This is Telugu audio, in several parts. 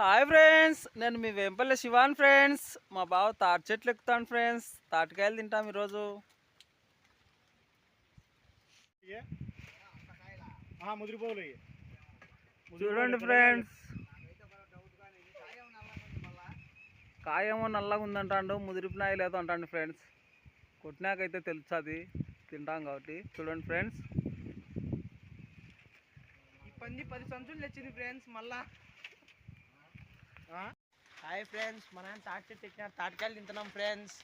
హాయ్ ఫ్రెండ్స్ నేను మీ వెంపల్లి శివాన్ ఫ్రెండ్స్. మా బావ తాటి చెట్లు ఎక్కుతాను ఫ్రెండ్స్. తాటికాయలు తింటాం ఈరోజు. ముదిరిపోలు చూడండి ఫ్రెండ్స్. కాయేమో నల్లగా ఉందంటాడు ముదిరిపినాయి లేదో అంటాడు ఫ్రెండ్స్. కొట్టినాకైతే తెలుస్తుంది. తింటాం కాబట్టి. చూడండి ఫ్రెండ్స్. ఈ పంది పది సంచులు తెచ్చింది ఫ్రెండ్స్ మళ్ళా హాయ్ ఫ్రెండ్స్ మన తాటి ఎక్కిన తాటికాయలు తింటున్నాం ఫ్రెండ్స్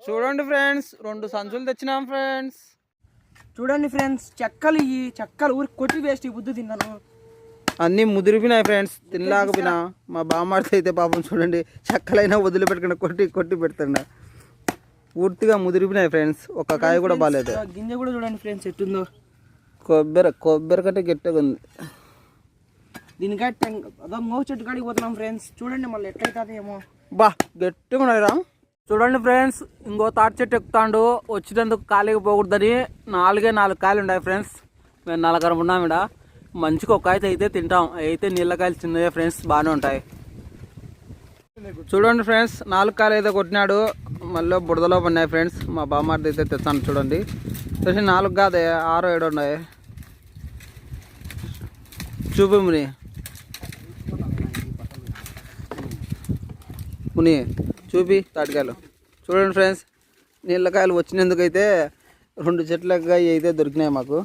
చూడండి ఫ్రెండ్స్ రెండు సంచులు తెచ్చినాం ఫ్రెండ్స్ చూడండి ఫ్రెండ్స్ చెక్కలు ఈ చెక్కలు ఊరికి కొట్టి వేస్ట్ ఈ బుద్ధి తిన్నాను. అన్నీ ముదిరిపోయినాయి ఫ్రెండ్స్ తినలేకపోయినా. మా బామ్మాడితే అయితే పాపం చూడండి చెక్కలైనా వదిలిపెట్టకుండా కొట్టి కొట్టి పెడుతుండ. పూర్తిగా ముదిరిపోయినాయి ఫ్రెండ్స్ ఒక కాయ కూడా బాగాలేదు గింజ కూడా చూడండి ఫ్రెండ్స్ ఎట్టుందో. కొబ్బరి కొబ్బరి కంటే గట్టిగా ఉంది. దీనికాయ టెంక అదో మో చెట్టు కాడికి పోతున్నాం ఫ్రెండ్స్ చూడండి మళ్ళీ ఎట్లయితుంది ఏమో బా గట్టిగా ఉన్నాయిరా చూడండి ఫ్రెండ్స్ ఇంకో తాటి చెట్టు ఎక్కుతాండు. వచ్చినందుకు ఖాళీగా పోకూడదని నాలుగే నాలుగు కాయలు ఉన్నాయి ఫ్రెండ్స్ మేము నలగరం ఉన్నాం ఇక్కడ మంచిగా ఒక అయితే అయితే తింటాం. అయితే నీళ్ళకాయలు చిన్నదే ఫ్రెండ్స్ బాగానే ఉంటాయి. చూడండి ఫ్రెండ్స్ నాలుగు కాయలు అయితే కొట్టినాడు. మళ్ళీ బుడదలో పడినాయి ఫ్రెండ్స్ మా బామ్మార్ది అయితే తెచ్చాను చూడండి. నాలుగు కాదే ఆరో ఏడు ఉన్నాయి. చూపి ముని చూపి తాటికాయలు. చూడండి ఫ్రెండ్స్ నీళ్ళకాయలు వచ్చినందుకైతే రెండు చెట్లకి అయితే దొరికినాయి మాకు.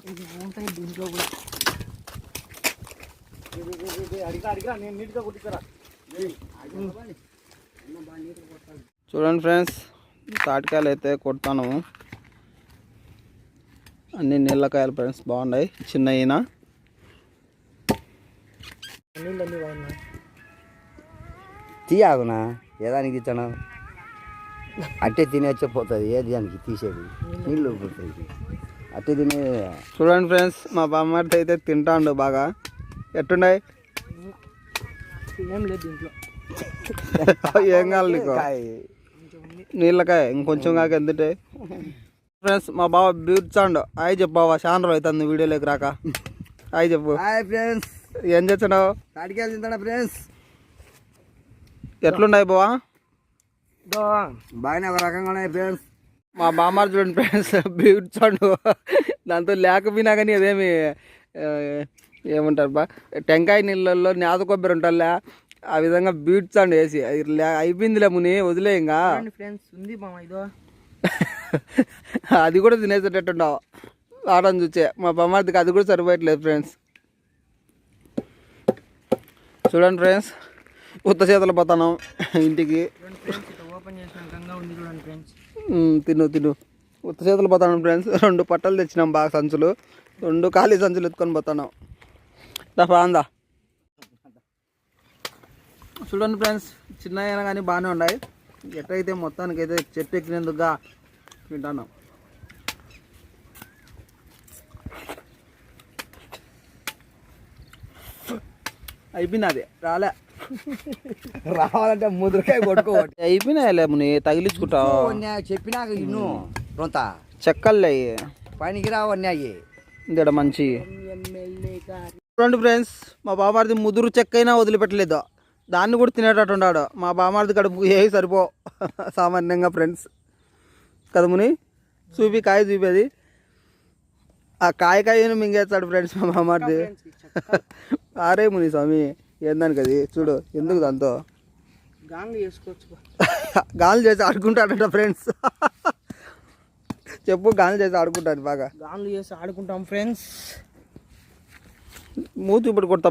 చూడండి ఫ్రెండ్స్ తాటికాయలు అయితే కొడతాను. అన్ని నీళ్ళకాయలు ఫ్రెండ్స్ బాగున్నాయి చిన్న అయినా తీయాగునా ఏదానికి ఇచ్చాను అట్టే తినేచ్చే పోతుంది ఏ దానికి? తీసేది. నీళ్ళు పోతుంది అట్టే తినే చూడండి ఫ్రెండ్స్ మా బామ్మార్ది అయితే తింటాండు బాగా. ఎట్టున్నాయి ఏం లేదు దీంట్లో. ఏం కావాలి నీకు? నీళ్ళకాయ ఇంకొంచెం కాక ఎందుంటే? ఫ్రెండ్స్ మా బావ బీర్చాండు. హాయ్ చెప్పు బావా రోజు అవుతుంది వీడియోలోకి రాక. హాయ్ చెప్పు. Hi friends. ఏం చేస్తున్నావు? తాటికాయలు తింటాడా ఫ్రెండ్స్? ఎట్లున్నాయి బావా? బాగానే ఒక రకంగా ఉన్నాయి ఫ్రెండ్స్ మా బామ్మారు చూడండి ఫ్రెండ్స్ బీర్చాండు దాంతో లేకపోయినా కానీ అదేమి ఏమంటారు బా టెంకాయ నీళ్ళల్లో నేత కొబ్బరి ఉంటుందిలే. ఆ విధంగా బీడ్చాండు వేసి అయిపోయిందిలే ముని వదిలే ఇంకా. చూడండి ఫ్రెండ్స్ ఉంది మామ ఇదో. అది కూడా తినేసేటట్టున్నావు. ఆడని చూచే. మా బొమ్మార్దికి అది కూడా సరిపోయట్లేదు ఫ్రెండ్స్ చూడండి ఫ్రెండ్స్ ఉత్త చేతులు పోతాను ఇంటికి. తిను తిను. ఉత్త చేతులు పోతాను ఫ్రెండ్స్. రెండు పట్టలు తెచ్చినాం బాగా సంచులు. రెండు ఖాళీ సంచులు ఎత్తుకొని పోతాను అందా. చూడండి ఫ్రెండ్స్ చిన్న అయినా కానీ బాగానే ఉన్నాయి. ఎట్లయితే మొత్తానికి అయితే చెట్టు ఎక్కినందుకుగా తింటాను అయిపోయింది అది. రాలే. రావాలంటే ముద్రకాయ కొట్టుకోవద్దు అయిపోయినాయిలే ముని తగిలించుకుంటావు చెప్పినాక ఇన్ను రొంత చెక్కల్లే పనికి రావన్నాయి ఇక్కడ మంచి. చూడండి ఫ్రెండ్స్ మా బామార్ది ముదురు చెక్క అయినా వదిలిపెట్టలేదు. దాన్ని కూడా తినేటట్టు ఉన్నాడు మా బామార్ది కడుపు ఏ సరిపో. సామాన్యంగా ఫ్రెండ్స్. కదా ముని? చూపి కాయ చూపేది. ఆ కాయ కాయను మింగేస్తాడు ఫ్రెండ్స్ మా బామార్ది ఆరే ముని స్వామి. ఏందానికి అది? చూడు ఎందుకు దాంతో? గాంగ్ చేసుకోవచ్చు గాలి చేసి ఆడుకుంటాడట ఫ్రెండ్స్. చెప్పు గాలి చేసి ఆడుకుంటాడు బాగా. గాంగ్లు చేసి ఆడుకుంటాం ఫ్రెండ్స్. మూతి ఇప్పుడు కొడతా